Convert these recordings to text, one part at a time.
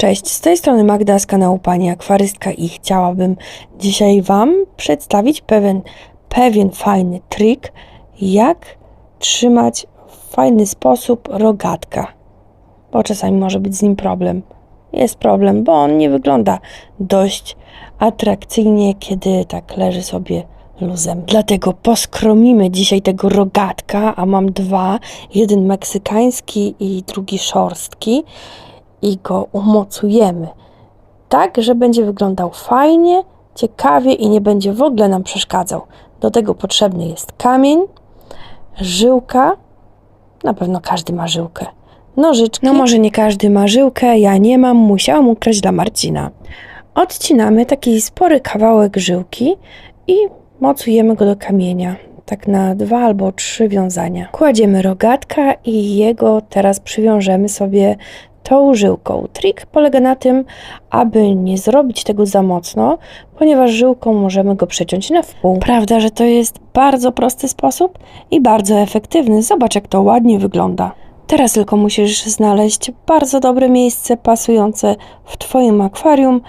Cześć, z tej strony Magda z kanału Pani Akwarystka i chciałabym dzisiaj Wam przedstawić pewien, pewien fajny trik, jak trzymać w fajny sposób rogatka, bo czasami może być z nim problem. Jest problem, bo on nie wygląda dość atrakcyjnie, kiedy tak leży sobie luzem. Dlatego poskromimy dzisiaj tego rogatka, a mam dwa, jeden meksykański i drugi szorstki i go umocujemy tak, że będzie wyglądał fajnie, ciekawie i nie będzie w ogóle nam przeszkadzał. Do tego potrzebny jest kamień, żyłka, na pewno każdy ma żyłkę, nożyczki. No może nie każdy ma żyłkę, ja nie mam, musiałam ukraść dla Marcina. Odcinamy taki spory kawałek żyłki i mocujemy go do kamienia. Tak na dwa albo trzy wiązania. Kładziemy rogatka i jego teraz przywiążemy sobie tą żyłką. Trik polega na tym, aby nie zrobić tego za mocno, ponieważ żyłką możemy go przeciąć na wpół. Prawda, że to jest bardzo prosty sposób i bardzo efektywny. Zobacz, jak to ładnie wygląda. Teraz tylko musisz znaleźć bardzo dobre miejsce pasujące w Twoim akwarium,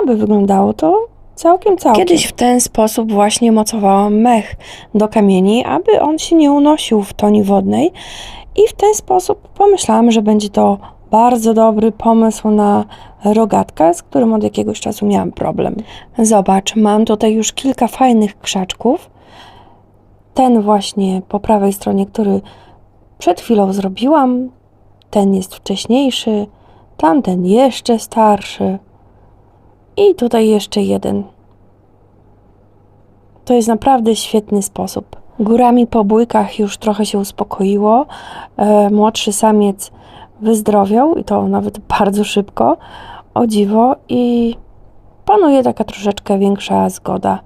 aby wyglądało to całkiem, całkiem. Kiedyś w ten sposób właśnie mocowałam mech do kamieni, aby on się nie unosił w toni wodnej i w ten sposób pomyślałam, że będzie to bardzo dobry pomysł na rogatkę, z którym od jakiegoś czasu miałam problem. Zobacz, mam tutaj już kilka fajnych krzaczków. Ten właśnie po prawej stronie, który przed chwilą zrobiłam, ten jest wcześniejszy, tamten jeszcze starszy i tutaj jeszcze jeden. To jest naprawdę świetny sposób. Górami po bójkach już trochę się uspokoiło. E, młodszy samiec wyzdrowiał i to nawet bardzo szybko, o dziwo, i panuje taka troszeczkę większa zgoda.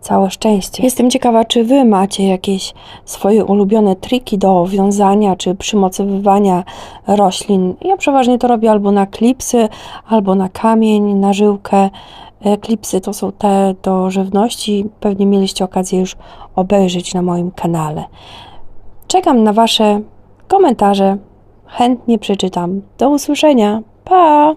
Całe szczęście. Jestem ciekawa, czy Wy macie jakieś swoje ulubione triki do wiązania czy przymocowywania roślin. Ja przeważnie to robię albo na klipsy, albo na kamień, na żyłkę. E, Klipsy to są te do żywności. Pewnie mieliście okazję już obejrzeć na moim kanale. Czekam na Wasze komentarze. Chętnie przeczytam. Do usłyszenia. Pa!